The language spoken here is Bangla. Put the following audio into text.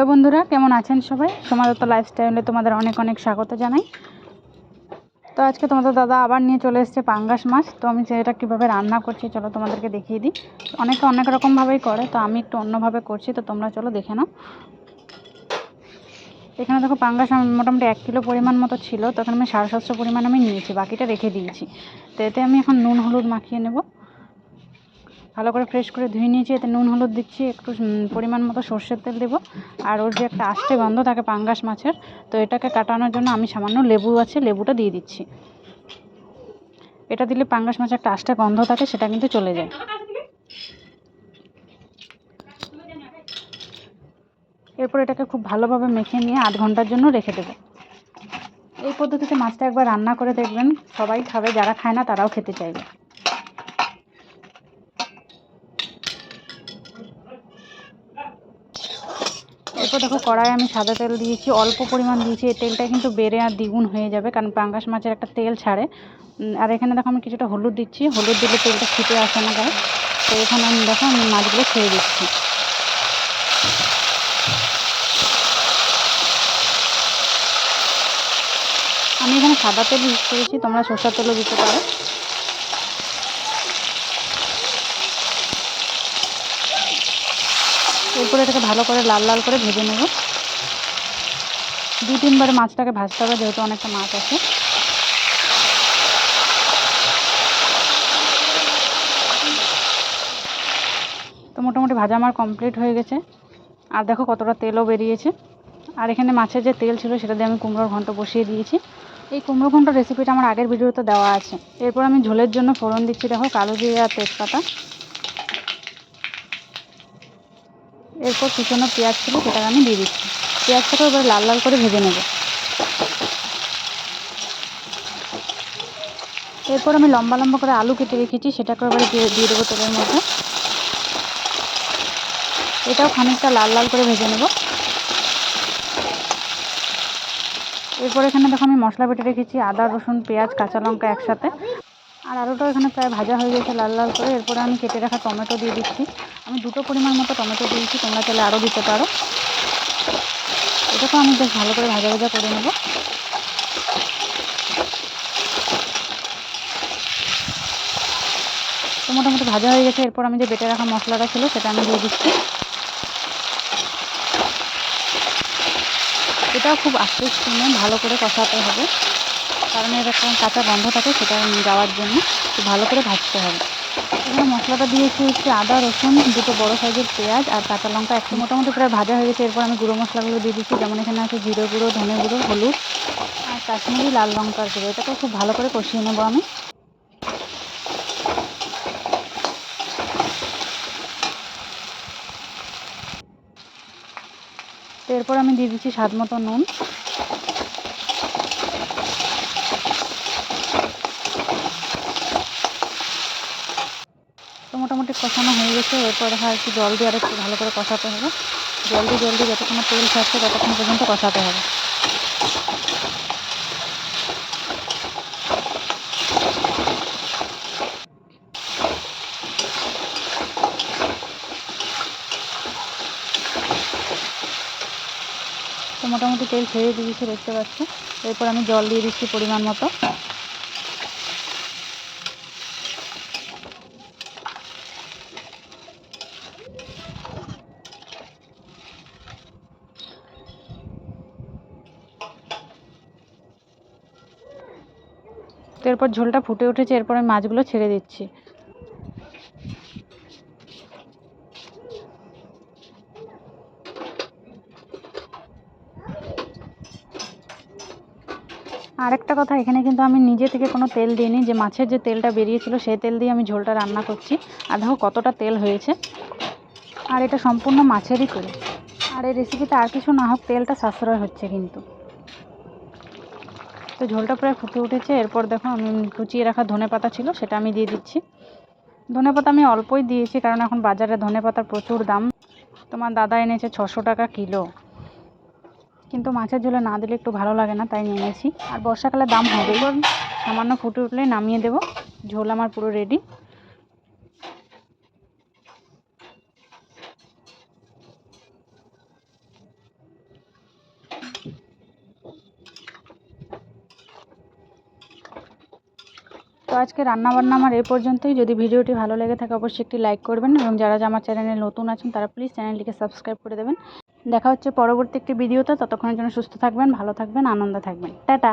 হ্যালো বন্ধুরা, কেমন আছেন সবাই? সমাদত্ত লাইফস্টাইলে তোমাদের অনেক অনেক স্বাগত জানাই। তো আজকে তোমাদের দাদা আবার নিয়ে চলে এসেছে পাঙ্গাস মাছ। তো আমি সেটা কীভাবে রান্না করছি চলো তোমাদেরকে দেখিয়ে দিই। অনেকে অনেক রকমভাবেই করে, তো আমি একটু অন্যভাবে করছি, তো তোমরা চলো দেখে নাও। এখানে দেখো পাঙ্গাস মোটামুটি এক কিলো পরিমাণ মতো ছিল তখন আমি সাড়ে সাতশো পরিমাণ আমি নিয়েছি, বাকিটা রেখে দিয়েছি। তো এতে আমি এখন নুন, হলুদ মাখিয়ে নেব। ভালো করে ফ্রেশ করে ধুয়ে নিয়েছি, এতে নুন, হলুদ দিচ্ছি, একটু পরিমাণ মতো সর্ষের তেল দেবো। আর ওর যে একটা আষ্টে গন্ধ থাকে পাঙ্গাস মাছের, তো এটাকে কাটানোর জন্য আমি সামান্য লেবু আছে, লেবুটা দিয়ে দিচ্ছি। এটা দিলে পাঙ্গাস মাছের একটা আষ্টে গন্ধ থাকে, সেটা কিন্তু চলে যায়। এরপর এটাকে খুব ভালোভাবে মেখে নিয়ে আধ ঘণ্টার জন্য রেখে দেবো। এই পদ্ধতিতে মাছটা একবার রান্না করে দেখবেন, সবাই খাবে, যারা খায় না তারাও খেতে চাইবে। এরপর দেখো কড়াই আমি সাদা তেল দিয়েছি, অল্প পরিমাণ দিয়েছি। এই তেলটা কিন্তু বেড়ে আর দ্বিগুণ হয়ে যাবে, কারণ পাঙ্গাস মাছের একটা তেল ছাড়ে। আর এখানে দেখো আমি কিছুটা হলুদ দিচ্ছি, হলুদ দিলে তেলটা ছিটে আসে না গায়ে। তো এখানে আমি দেখো আমি মাছগুলো ছেড়ে দিচ্ছি। আমি এখানে সাদা তেল ইউজ করেছি, তোমরা সরষের তেলও দিতে পারো। এরপরে এটাকে ভালো করে লাল লাল করে ভেজে নেব। দু তিনবার মাছটাকে ভাজতে হবে, যেহেতু অনেকটা মাছ আছে। তো মোটামুটি ভাজা আমার কমপ্লিট হয়ে গেছে। আর দেখো কতটা তেলও বেরিয়েছে। আর এখানে মাছের যে তেল ছিল, সেটা দিয়ে আমি কুমড়োর ঘন্ট বসিয়ে দিয়েছি। এই কুমড়ো ঘন্ট রেসিপিটা আমার আগের ভিডিওতে দেওয়া আছে। এরপর আমি ঝোলের জন্য ফোড়ন দিচ্ছি। দেখো কালো জিরে আর তেজপাতা। এরপর কুচনো পেঁয়াজ ছিল সেটাকে আমি দিয়ে দিচ্ছি। পেঁয়াজটাকে এবার লাল লাল করে ভেজে নেব। এরপর আমি লম্বা লম্বা করে আলু কেটে রেখেছি সেটাকে এবার দিয়ে দিয়ে দেবো তেলের মধ্যে। এটাও খানিকটা লাল লাল করে ভেজে নেব। এরপর এখানে দেখো আমি মশলা বেটে রেখেছি, আদা, রসুন, পেঁয়াজ, কাঁচা লঙ্কা একসাথে। আর আলুটাও এখানে প্রায় ভাজা হয়ে গেছে লাল লাল করে। এরপরে আমি কেটে রাখা টমেটো দিয়ে দিচ্ছি। আমি দুটো পরিমাণ মতো টমেটো দিয়েছি, তোমরা চাইলে আরও দিতে পারো। এটাকেও আমি বেশ ভালো করে ভাজা ভাজা করে নেব। তো মোটামুটি ভাজা হয়ে গেছে। এরপর আমি যে বেটে রাখা মশলাটা ছিল, সেটা আমি দিয়ে দিচ্ছি। এটাও খুব আস্তে স্টিমে ভালো করে কষাতে হবে। কারণ এর একটা কাঁচা গন্ধ থাকে সেটা যাওয়ার জন্য খুব ভালো করে ভাজতে হবে। এখানে মশলাটা দিয়েছি হচ্ছে আদা, রসুন, দুটো বড় সাইজের পেঁয়াজ আর কাঁচা লঙ্কা একটু মোটামুটি প্রায় ভাজা হয়ে গেছে। এরপর আমি গুঁড়ো মশলাগুলো দিয়ে দিচ্ছি। যেমন এখানে আছে জিরে গুঁড়ো, ধনে গুঁড়ো, হলুদ আর কাশ্মীরি লাল লঙ্কার গুঁড়ো। এটাকে খুব ভালো করে কষিয়ে নেব আমি। এরপর আমি দিয়ে দিচ্ছি স্বাদ মতো নুন তো মোটামুটি কষানো হয়ে গেছে, এরপর দেখা একটু জল দিয়ে আর একটু ভালো করে কষাতে হবে। জলদি জলদি যতক্ষণ তেল ছাড়ছে ততক্ষণ পর্যন্ত কষাতে হবে। তো মোটামুটি তেল ছেড়ে দিয়েছি, দেখতে পাচ্ছি এরপর আমি জল দিয়ে দিচ্ছি পরিমাণ মতো। তো এরপর ঝোলটা ফুটে উঠেছে, এরপর আমি মাছগুলো ছেড়ে দিচ্ছি। আরেকটা কথা, এখানে কিন্তু আমি নিজে থেকে কোনো তেল দিইনি, যে মাছের যে তেলটা বেরিয়েছিল সেই তেল দিয়ে আমি ঝোলটা রান্না করছি। আর দেখো কতটা তেল হয়েছে। আর এটা সম্পূর্ণ মাছেরই তেল। আর এই রেসিপিতে আর কিছু না হোক, তেলটা সাশ্রয় হচ্ছে কিন্তু। তো ঝোলটা প্রায় ফুটে উঠেছে। এরপর দেখো আমি কুচিয়ে রাখা ধনে পাতা ছিল, সেটা আমি দিয়ে দিচ্ছি। ধনে পাতা আমি অল্পই দিয়েছি, কারণ এখন বাজারে ধনে পাতার প্রচুর দাম। তোমার দাদা এনেছে ছশো টাকা কিলো। কিন্তু মাছের ঝোলে না দিলে একটু ভালো লাগে না, তাই নিয়েছি আর বর্ষাকালে দাম হবে। এবার সামান্য ফুটে উঠলেই নামিয়ে দেবো। ঝোল আমার পুরো রেডি তো আজকে রান্নাবান্না আমার এ পর্যন্তই। যদি ভিডিওটি ভালো লেগে থাকে, অবশ্যই একটি লাইক করবেন এবং যারা আমার চ্যানেলে নতুন আছেন, তারা প্লিজ চ্যানেলটিকে সাবস্ক্রাইব করে দেবেন। দেখা হচ্ছে পরবর্তী একটি ভিডিওতে। ততক্ষণের জন্য সুস্থ থাকবেন, ভালো থাকবেন, আনন্দে থাকবেন। টাটা!